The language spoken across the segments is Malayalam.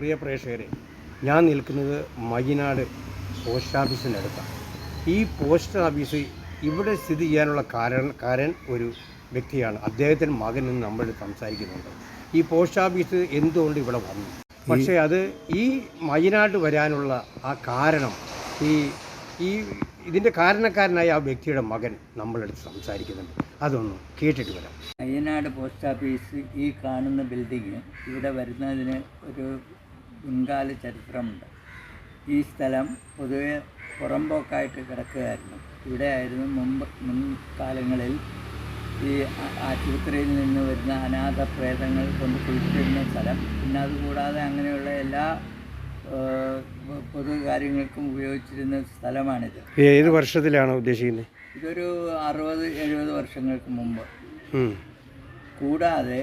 പ്രിയ പ്രേക്ഷകരെ ഞാൻ നിൽക്കുന്നത് മയ്യനാട് പോസ്റ്റ് ഓഫീസിനടുത്താണ്. ഈ പോസ്റ്റ് ഓഫീസ് ഇവിടെ സ്ഥിതി ചെയ്യാനുള്ള കാരണ കാരൻ ഒരു വ്യക്തിയാണ്. അദ്ദേഹത്തിന്റെ മകൻ എന്ന് നമ്മൾ സംസാരിക്കുന്നുണ്ട്. ഈ പോസ്റ്റ് ഓഫീസ് എന്തുകൊണ്ട് ഇവിടെ വന്നു? പക്ഷേ അത് ഈ മയ്യനാട് വരാനുള്ള ആ കാരണം ഈ ഈ ഇതിന്റെ കാരണക്കാരനായ ആ വ്യക്തിയുടെ മകൻ നമ്മളെടുത്ത് സംസാരിക്കുന്നുണ്ട്. അതൊന്ന് കേട്ടിട്ട് വരാം. അയ്യനാട് പോസ്റ്റ് ഓഫീസ് ഈ കാണുന്ന ബിൽഡിങ് ഇവിടെ വരുന്നതിന് ഒരു മുൻകാല ചരിത്രമുണ്ട്. ഈ സ്ഥലം പൊതുവെ പുറമ്പോക്കായിട്ട് കിടക്കുകയായിരുന്നു. ഇവിടെ ആയിരുന്നു മുമ്പ് മുൻകാലങ്ങളിൽ ഈ ആശുപത്രിയിൽ നിന്ന് വരുന്ന അനാഥ പ്രേതങ്ങൾ കൊണ്ട് കുളിച്ചിരുന്ന സ്ഥലം. പിന്നെ അതുകൂടാതെ അങ്ങനെയുള്ള എല്ലാ പൊതു കാര്യങ്ങൾക്കും ഉപയോഗിച്ചിരുന്ന സ്ഥലമാണിത്. ഏത് വർഷത്തിലാണ് ഉദ്ദേശിക്കുന്നത്? ഇതൊരു അറുപത് എഴുപത് വർഷങ്ങൾക്ക് മുമ്പ്. കൂടാതെ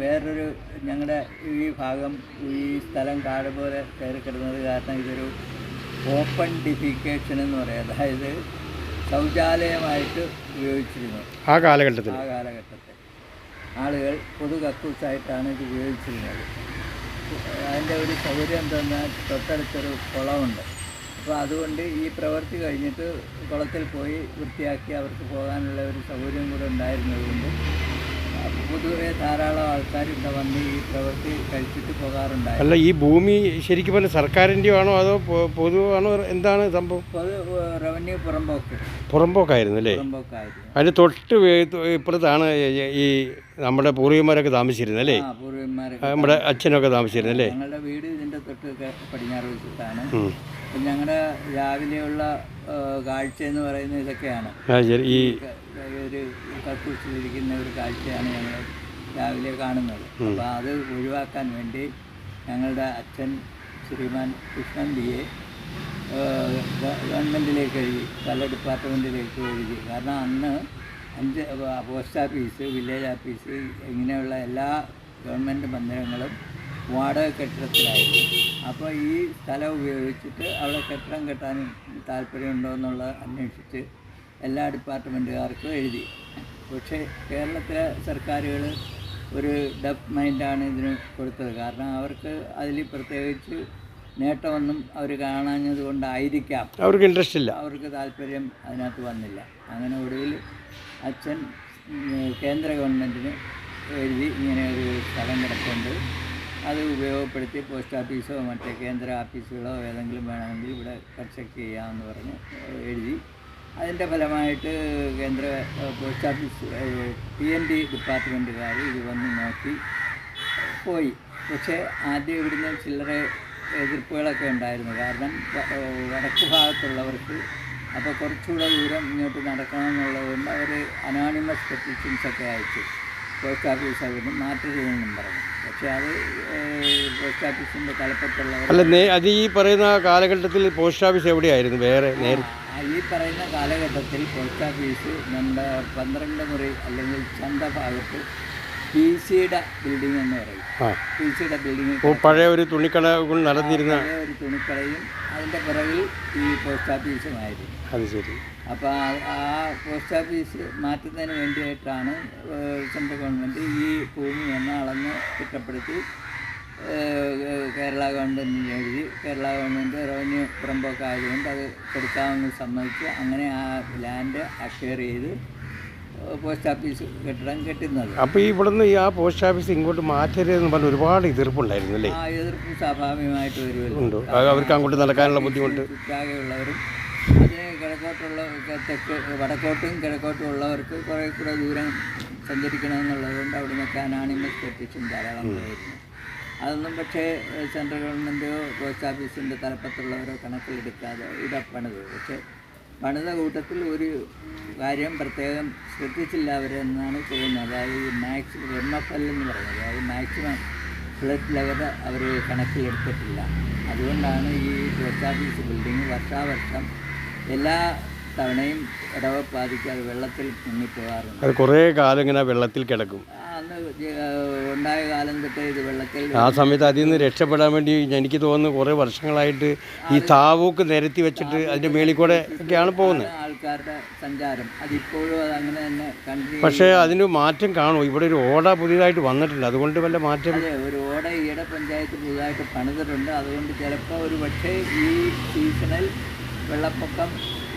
വേറൊരു ഞങ്ങളുടെ ഈ ഭാഗം ഈ സ്ഥലം കാട് പോലെ കയറി കിടന്നത് കാരണം ഇതൊരു ഓപ്പൺ ഡിഫിക്കേഷൻ എന്ന് പറയും. അതായത് ശൗചാലയമായിട്ട് ഉപയോഗിച്ചിരുന്നു. ആ കാലഘട്ടത്തിൽ. ആ കാലഘട്ടത്തിൽ. ആളുകൾ പൊതു കക്കൂസായിട്ടാണ് ഇത് ഉപയോഗിച്ചിരുന്നത്. അതിന്റെ ഒരു സൗകര്യം എന്തെന്നാൽ തൊട്ടടുത്തൊരു കുളമുണ്ട്. അപ്പോൾ അതുകൊണ്ട് ഈ പ്രവൃത്തി കഴിഞ്ഞിട്ട് കുളത്തിൽ പോയി വൃത്തിയാക്കി അവർക്ക് പോകാനുള്ള ഒരു സൗകര്യം കൂടെ ഉണ്ടായിരുന്നതുകൊണ്ട് പൊതുവെ ധാരാളം ആൾക്കാർ ഇവിടെ വന്ന് ഈ പ്രവൃത്തി കഴിച്ചിട്ട് പോകാറുണ്ടായി അല്ല ഈ ഭൂമി ശരിക്കും പറഞ്ഞാൽ സർക്കാരിന്റെയോ ആണോ അതോ പൊതുവാണോ? എന്താണ് സംഭവം? റവന്യൂ പുറമ്പോക്ക് പുറമ്പോക്കായിരുന്നു അല്ലേ? അതിന് തൊട്ട് ഇപ്പോഴത്താണ് ഇപ്പുറത്താണ് ഈ- നമ്മുടെ പൂർവികന്മാരൊക്കെ താമസിച്ചിരുന്നത് അല്ലേ? നമ്മുടെ അച്ഛനൊക്കെ താമസിച്ചിരുന്നത് അല്ലേ? ഞങ്ങളുടെ വീട് ഇതിന്റെ തൊട്ട് പടിഞ്ഞാറ് വശത്താണ്. ഞങ്ങളുടെ രാവിലെയുള്ള കാഴ്ച എന്ന് പറയുന്നത് ഇതൊക്കെയാണ്. ഈ ഒരു കക്കൂസിലിരിക്കുന്ന ഒരു കാഴ്ചയാണ് ഞങ്ങൾ രാവിലെ കാണുന്നത്. അപ്പോൾ അത് ഒഴിവാക്കാൻ വേണ്ടി ഞങ്ങളുടെ അച്ഛൻ ശ്രീമാൻ കൃഷ്ണൻ ബിയെ ഗവൺമെന്റിലേക്ക് എഴുതി പല ഡിപ്പാർട്ട്മെന്റിലേക്ക് എഴുതി. കാരണം അന്ന് അഞ്ച് പോസ്റ്റ് ഓഫീസ് വില്ലേജ് ഓഫീസ് ഇങ്ങനെയുള്ള എല്ലാ ഗവൺമെന്റ് മന്ദിരങ്ങളും വാടക കെട്ടിടത്തിലായിരുന്നു. അപ്പോൾ ഈ സ്ഥലം ഉപയോഗിച്ചിട്ട് അവിടെ കെട്ടിടം കെട്ടാൻ താല്പര്യമുണ്ടോ എന്നുള്ളത് അന്വേഷിച്ച് എല്ലാ ഡിപ്പാർട്ട്മെന്റുകാർക്കും എഴുതി. പക്ഷേ കേരളത്തിലെ സർക്കാരുകൾ ഒരു ഡെപ്പ് മൈൻഡാണ് ഇതിന് കൊടുത്തത്. കാരണം അവർക്ക് അതിൽ പ്രത്യേകിച്ച് നേട്ടമൊന്നും അവർ കാണാഞ്ഞത് കൊണ്ടായിരിക്കാം. അവർക്ക് ഇൻട്രസ്റ്റ് ഇല്ല. അവർക്ക് താല്പര്യം അതിനകത്ത് വന്നില്ല. അങ്ങനെ ഒടുവിൽ അച്ഛൻ കേന്ദ്ര ഗവൺമെന്റിന് എഴുതി ഇങ്ങനെ ഒരു സ്ഥലം കിടപ്പുണ്ട്. അത് ഉപയോഗപ്പെടുത്തി പോസ്റ്റ് ഓഫീസോ മറ്റേ കേന്ദ്ര ഓഫീസുകളോ ഏതെങ്കിലും വേണമെങ്കിൽ ഇവിടെ കൺസ്ട്രക്ട് ചെയ്യാമെന്ന് പറഞ്ഞ് എഴുതി. അതിന്റെ ഫലമായിട്ട് കേന്ദ്ര post office P N D ഡിപ്പാർട്ട്മെന്റുകാർ ഇത് വന്ന് നോക്കി. പോയി. പക്ഷേ ആദ്യം ഇവിടുന്ന് ചില്ലറ എതിർപ്പുകളൊക്കെ ഉണ്ടായിരുന്നു. കാരണം വടക്ക് ഭാഗത്തുള്ളവർക്ക് അപ്പോൾ കുറച്ചുകൂടെ ദൂരം ഇങ്ങോട്ട് നടക്കണം എന്നുള്ളതുകൊണ്ട് അവർ അനോണിമസ് പെറ്റീഷൻസൊക്കെ അയച്ചു. പോസ്റ്റ് ഓഫീസ് അവിടുന്ന് മാറ്റരുതെന്നും പറഞ്ഞു. പക്ഷേ അത് പോസ്റ്റ് ഓഫീസിന്റെ തലപ്പത്തുള്ളവർ അല്ല അത് ഈ പറയുന്ന കാലഘട്ടത്തിൽ പോസ്റ്റ് ഓഫീസ് എവിടെയായിരുന്നു? വേറെ നേരെ ആ, ഈ പറയുന്ന കാലഘട്ടത്തിൽ പോസ്റ്റ് ഓഫീസ് നമ്മുടെ പന്ത്രണ്ട് മുറി അല്ലെങ്കിൽ ചന്ത ഭാഗത്ത് പി സിയുടെ ബിൽഡിംഗ് എന്ന് പറയും. പി സിയുടെ ബിൽഡിംഗ് പഴയ ഒരു തുണിക്കട നടന്നിരുന്ന ഒരു തുണിക്കടയും അതിന്റെ പിറകിൽ ഈ പോസ്റ്റ് ഓഫീസുമായിരുന്നു അത് ശരി. അപ്പോൾ ആ പോസ്റ്റ് ഓഫീസ് മാറ്റുന്നതിന് വേണ്ടിയിട്ടാണ് സെൻട്രൽ ഗവൺമെന്റ് ഈ ഭൂമി എന്നെ അളന്ന് തിട്ടപ്പെടുത്തി ഏഹ് കേരള ഗവൺമെന്റിന് എഴുതി കേരള ഗവൺമെന്റ് റവന്യൂ പുറമ്പൊക്കെ ആയതുകൊണ്ട് അത് കൊടുക്കാമെന്ന് സമ്മതിച്ച്. അങ്ങനെ ആ ലാൻഡ് അക്വയർ ചെയ്ത് പോസ്റ്റ് ഓഫീസ് കെട്ടിടം കെട്ടുന്നത്. അപ്പോൾ ഈ ഇവിടുന്ന് ഈ ആ പോസ്റ്റ് ഓഫീസ് ഇങ്ങോട്ട് മാറ്റരുതെന്ന് പറഞ്ഞ് ഒരുപാട് എതിർപ്പുണ്ടായിരുന്നു അല്ലേ? ആ എതിർപ്പ് സ്വാഭാവികമായിട്ട് വരുമല്ലോ. അവർക്ക് അങ്ങോട്ട് നടക്കാനുള്ള ബുദ്ധിമുട്ട്. ഉള്ളവരും അതിന് കിഴക്കോട്ടുള്ള തെക്ക് വടക്കോട്ടും കിഴക്കോട്ടും ഉള്ളവർക്ക് കുറേ കൂടെ ദൂരം സഞ്ചരിക്കണമെന്നുള്ളത് കൊണ്ട് അവിടെ നിൽക്കാനാണ് ഇന്ന് പെറ്റീഷൻ ധാരാളം അതൊന്നും പക്ഷേ സെൻട്രൽ ഗവൺമെന്റോ പോസ്റ്റ് ഓഫീസിന്റെ തലപ്പത്തുള്ളവരോ കണക്കിലെടുക്കാതെ ഇവിടെ പണിത് പക്ഷേ പണിത കൂട്ടത്തിൽ ഒരു കാര്യം പ്രത്യേകം ശ്രദ്ധിച്ചില്ല അവരെന്നാണ് തോന്നുന്നത്. അതായത് ഈ മാക്സിമം എം എഫ് എൽ എന്ന് പറയുന്നത്. അതായത് മാക്സിമം ഫ്ലഡ് ലെവൽ അവർ കണക്കിലെടുത്തിട്ടില്ല. അതുകൊണ്ടാണ് ഈ പോസ്റ്റ് ഓഫീസ് ബിൽഡിംഗ് വർഷാവർഷം എല്ലാ തവണയും ഇടവപ്പാതിക്ക് അത് വെള്ളത്തിൽ മുങ്ങിപ്പോകാറുണ്ട്. കുറേ കാലം ഇങ്ങനെ വെള്ളത്തിൽ കിടക്കും. ഉണ്ടായ കാലം തൊട്ടേ ഇത് വെള്ളത്തിൽ ആ സമയത്ത് അതിൽ നിന്ന് രക്ഷപ്പെടാൻ വേണ്ടി എനിക്ക് തോന്നുന്നു കുറേ വർഷങ്ങളായിട്ട് ഈ താവൂക്ക് നിരത്തി വെച്ചിട്ട് അതിന്റെ മേളിൽ കൂടെ ഒക്കെയാണ് പോകുന്നത്. ആൾക്കാരുടെ സഞ്ചാരം. അതിപ്പോഴും അത് അങ്ങനെ തന്നെ പക്ഷേ അതിന് മാറ്റം കാണും. ഇവിടെ ഒരു ഓട പുതിയതായിട്ട് വന്നിട്ടുണ്ട്. അതുകൊണ്ട് വല്ല മാറ്റം അതെ ഒരു ഓട ഈയിടെ പഞ്ചായത്ത് പുതുതായിട്ട് പണിതിട്ടുണ്ട്. അതുകൊണ്ട് ചിലപ്പോൾ ഒരു പക്ഷേ ഈ സീസണിൽ വെള്ളപ്പൊക്കം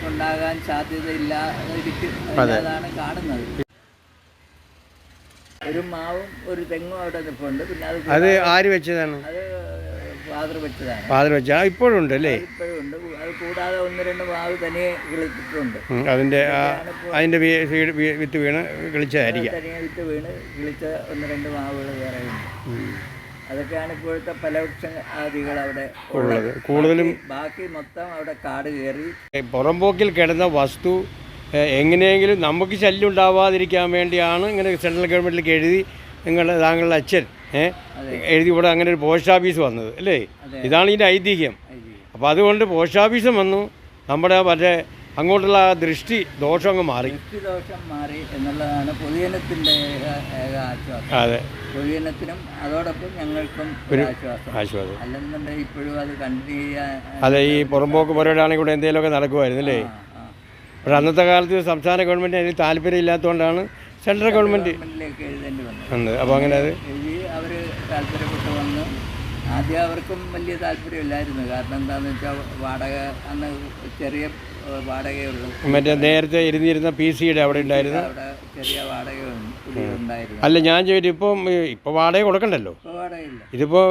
ഉണ്ടാകാൻ സാധ്യതയില്ല ഇരിക്കും. അതാണ് കാണുന്നത്. ഒരു മാവും ഒരു തെങ്ങും അവിടെ നിൽപ്പുണ്ട് പിന്നെ അത് അത് ആര് വെച്ചതാണ്? അത് ഫാദർ വെച്ചതാണ്. ഫാദർ വെച്ച ആ ഇപ്പോഴും ഉണ്ട് അല്ലേ? ഇപ്പോഴും ഉണ്ട്. അത് കൂടാതെ ഒന്ന് രണ്ട് മാവ് തനിയെ കിളിച്ചിട്ടുണ്ട്. ഉം, അതിന്റെ ആ അതിന്റെ വി- സീഡ് വി- വിത്ത് വീണ് കിളിച്ചതായിരിക്കാം. തനിയെ വിട്ട് വീണ് കിളിച്ച ഒന്ന് രണ്ട് മാവുകൾ വേറെ ഉണ്ട്. അതൊക്കെയാണ് ഇപ്പോഴത്തെ ഫലവൃക്ഷാദികൾ അവിടെ ഉള്ളത്. കൂടുതലും ബാക്കി മൊത്തം അവിടെ കാട് കയറി. ഏ, പുറംപോക്കിൽ കിടന്ന വസ്തു എങ്ങനെയെങ്കിലും നമുക്ക് ശല്യം ഉണ്ടാവാതിരിക്കാൻ വേണ്ടിയാണ് ഇങ്ങനെ സെൻട്രൽ ഗവൺമെന്റിലേക്ക് എഴുതി നിങ്ങളുടെ താങ്കളുടെ അച്ഛൻ എഴുതി ഇവിടെ അങ്ങനെ ഒരു പോസ്റ്റ് ഓഫീസ് വന്നത് അല്ലേ? ഇതാണ് ഇതിന്റെ ഐതിഹ്യം. അപ്പോൾ അതുകൊണ്ട് പോസ്റ്റ് ഓഫീസും വന്നു. നമ്മുടെ മറ്റേ അങ്ങോട്ടുള്ള ആ ദൃഷ്ടി ദോഷം അങ്ങ് മാറി. ദൃഷ്ടിദോഷം മാറി എന്നുള്ളതാണ് പൊതുജനത്തിന്റെ ആശ്വാസം. അതെ. പൊതുജനത്തിനും അതോടൊപ്പം ഞങ്ങൾക്കും ഒരു ആശ്വാസം. അല്ലെന്നുണ്ടെങ്കിൽ ഇപ്പോഴും അത് കണ്ടിന്യൂ ചെയ്യാൻ അതെ ഈ പുറമ്പോക്ക് പരിപാടിയാണെങ്കിൽ ഇവിടെ എന്തെങ്കിലുമൊക്കെ നടക്കുമായിരുന്നു അല്ലേ. പക്ഷേ അന്നത്തെ കാലത്ത് സംസ്ഥാന ഗവൺമെന്റ് അതിന് താല്പര്യം ഇല്ലാത്തതുകൊണ്ടാണ് സെൻട്രൽ ഗവൺമെന്റ് ഉണ്ട്. അപ്പോൾ അങ്ങനെ അത് അവർ താല്പര്യപ്പെട്ട് വന്ന് ആദ്യം അവർക്കും വലിയ താല്പര്യമില്ലായിരുന്നു. കാരണം എന്താണെന്ന് വെച്ചാൽ വാടക അന്ന് ചെറിയ വാടകയുള്ളൂ മറ്റേ നേരത്തെ ഇരുന്നിരുന്ന പി സിയുടെ അവിടെ ഉണ്ടായിരുന്നു? ചെറിയ വാടക ഉണ്ടായിരുന്നു. അല്ല ഞാൻ ചോദിച്ചു ഇപ്പം ഇപ്പോൾ വാടക കൊടുക്കണ്ടല്ലോ? ഇപ്പോൾ ഇതിപ്പോൾ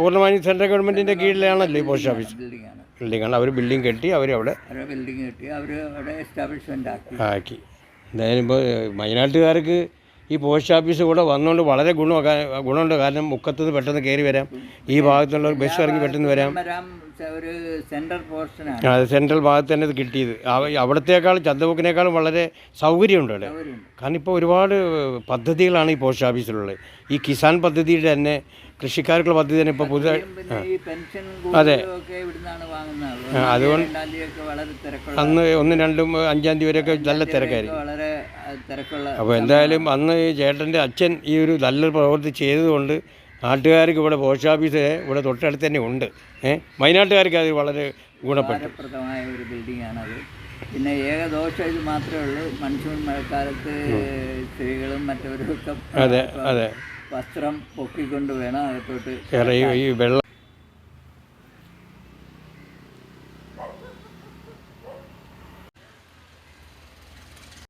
പൂർണമായും സെൻട്രൽ ഗവൺമെന്റിന്റെ കീഴിലാണല്ലോ ഈ പോസ്റ്റ് ഓഫീസ്. ബിൽഡിംഗ് ആണ് ബിൽഡിംഗ് ആണ് അവർ ബിൽഡിംഗ് കെട്ടി അവരവിടെ അവിടെ ബിൽഡിംഗ് കെട്ടി അവർ അവിടെ എസ്റ്റാബ്ലിഷ്മെന്റ് ആക്കി. ആക്കി. എന്തായാലും ഇപ്പോൾ വയനാട്ടുകാർക്ക് ഈ പോസ്റ്റ് ഓഫീസ് കൂടെ വന്നുകൊണ്ട് വളരെ ഗുണമൊക്കെ ഗുണമുണ്ട്. കാരണം മുക്കത്തുനിന്ന് പെട്ടെന്ന് കയറി വരാം. ഈ ഭാഗത്തുള്ളവർ ബസ് ഇറങ്ങി പെട്ടെന്ന് വരാം. ഒരു സെൻട്രൽ പോർഷനാണ് അത് സെൻട്രൽ ഭാഗത്ത് തന്നെ ഇത് കിട്ടിയത്. അവ- അവിടത്തേക്കാളും ചന്തമുക്കിനേക്കാളും വളരെ സൗകര്യമുണ്ട് അവിടെ. കാരണം ഇപ്പോൾ ഒരുപാട് പദ്ധതികളാണ് ഈ പോസ്റ്റ് ഓഫീസിലുള്ളത്. ഈ കിസാൻ പദ്ധതിയുടെ തന്നെ കൃഷിക്കാർക്കുള്ള പദ്ധതി തന്നെ ഇപ്പോൾ പുതിയ അതെ. അതുകൊണ്ട് അന്ന് ഒന്നും രണ്ടും അഞ്ചാം തീയതി വരെയൊക്കെ നല്ല തിരക്കായിരുന്നു അപ്പോൾ എന്തായാലും അന്ന് ഈ ചേട്ടന്റെ അച്ഛൻ ഈ ഒരു നല്ലൊരു പ്രവൃത്തി ചെയ്തതുകൊണ്ട് നാട്ടുകാർക്ക് ഇവിടെ പോസ്റ്റ് ഓഫീസ് ഇവിടെ തൊട്ടടുത്ത് തന്നെ ഉണ്ട്. വയനാട്ടുകാർക്ക് അത് വളരെ ഗുണപ്പെട്ടു. ഫലപ്രദമായ ഒരു ബിൽഡിംഗ് ആണത് പിന്നെ ഏക ദോഷം ഇത് മാത്രമേ ഉള്ളൂ. മൺസൂൺ മഴക്കാലത്ത് സ്ത്രീകളും മറ്റവരും ഒക്കെ അതെ. അതെ വസ്ത്രം പൊക്കിക്കൊണ്ട് വേണം അകത്തോട്ട് ഈ വെള്ളം